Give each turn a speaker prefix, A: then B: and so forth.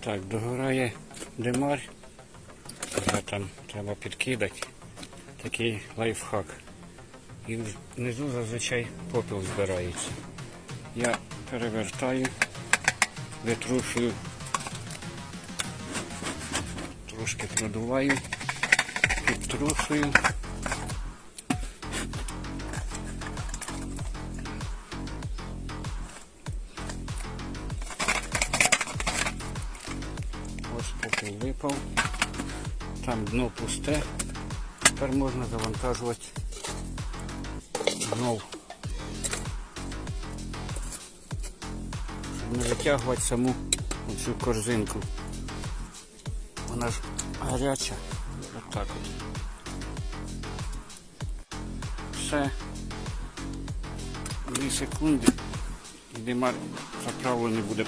A: Так, догорає димар. Там треба підкидати. Такий лайфхак. І внизу зазвичай попіл збирається. Я перевертаю, витрушую, трошки продуваю, підтрушую. Попіл випав. Там дно пусте. Тепер можна завантажувати знов. Щоб не витягувати саму цю корзинку. Вона ж гаряча. Отак от. Все. Дві секунди. І димар заправлений буде